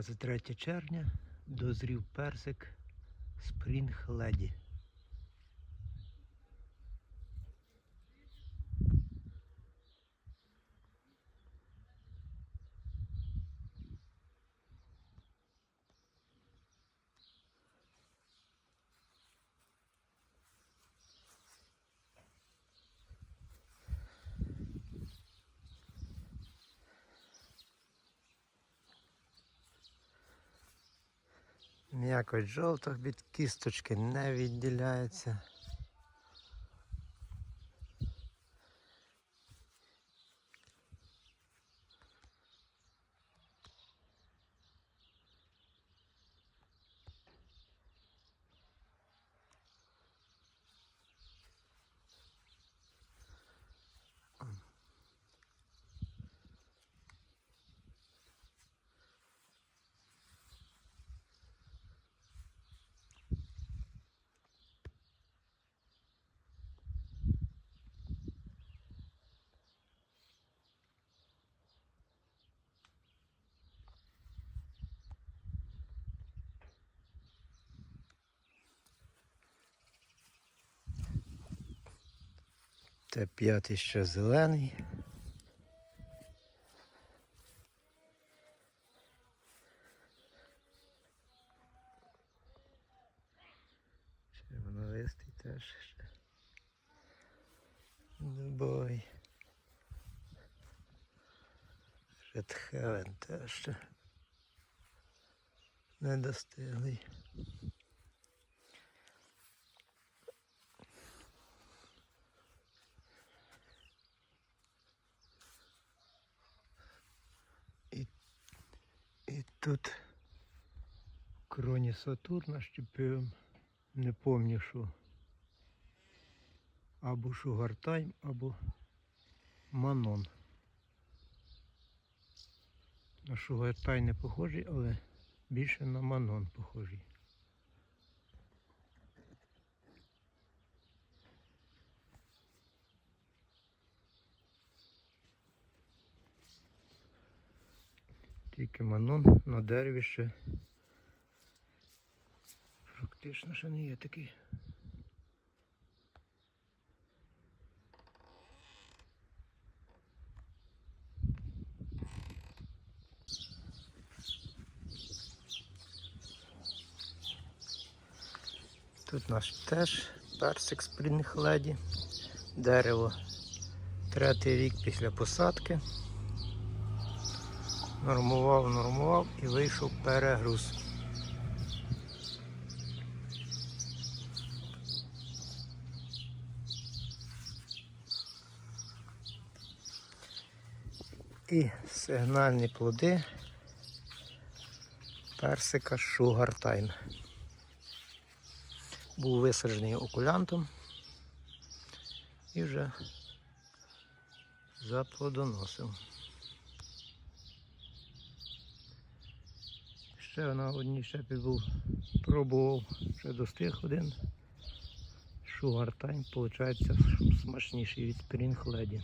23 червня дозрів персик Spring Lady. М'якоть жовтих від кісточки не відділяється. Це п'ятий ще зелений. Червоновистий теж ще. Дубой. Редхевен теж ще. Недостиглий. І, і тут кроні Сатурна щепив, не пам'ятаю що. Або Шугартайм, або Манон. На Шугартай не похожий, але більше на Манон похожий. Тільки Манон на дереві ще практично ще не є такий. Тут наш теж персик Spring Lady. Дерево третій рік після посадки. Нормував, нормував і вийшов перегруз. І сигнальні плоди персика Sugar Time. Був висаджений окулянтом і вже заплодоносив. Ще на одній щепі був, пробував, ще достиг один. Time, виходить, смачніший від Spring Lady.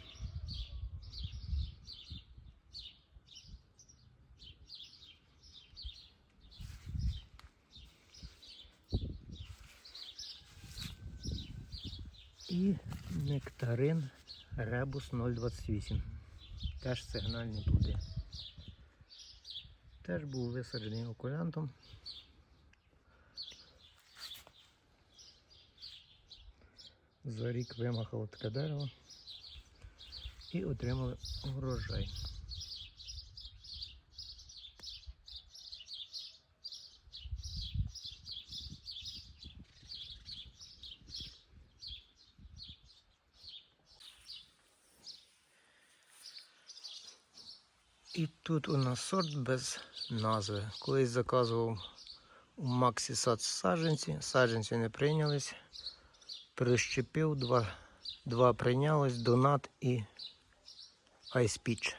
І нектарин Ребус 028. Теж сигнальні плоди. Теж був висаджений окулянтом. За рік вимахало таке дерево і отримали урожай. І тут у нас сорт без назви. Колись заказував у Максі сад саджанці, саджанці не прийнялись. Прищепив, два, два прийнялось, донат і айспіч.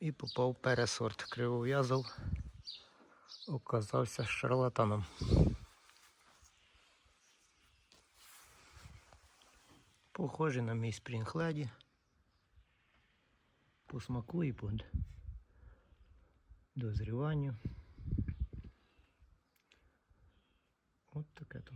І попав пересорт. Кривов'язав, оказався шарлатаном. Похожий на мій спрінг леді по смаку і по дозріванню. От таке то.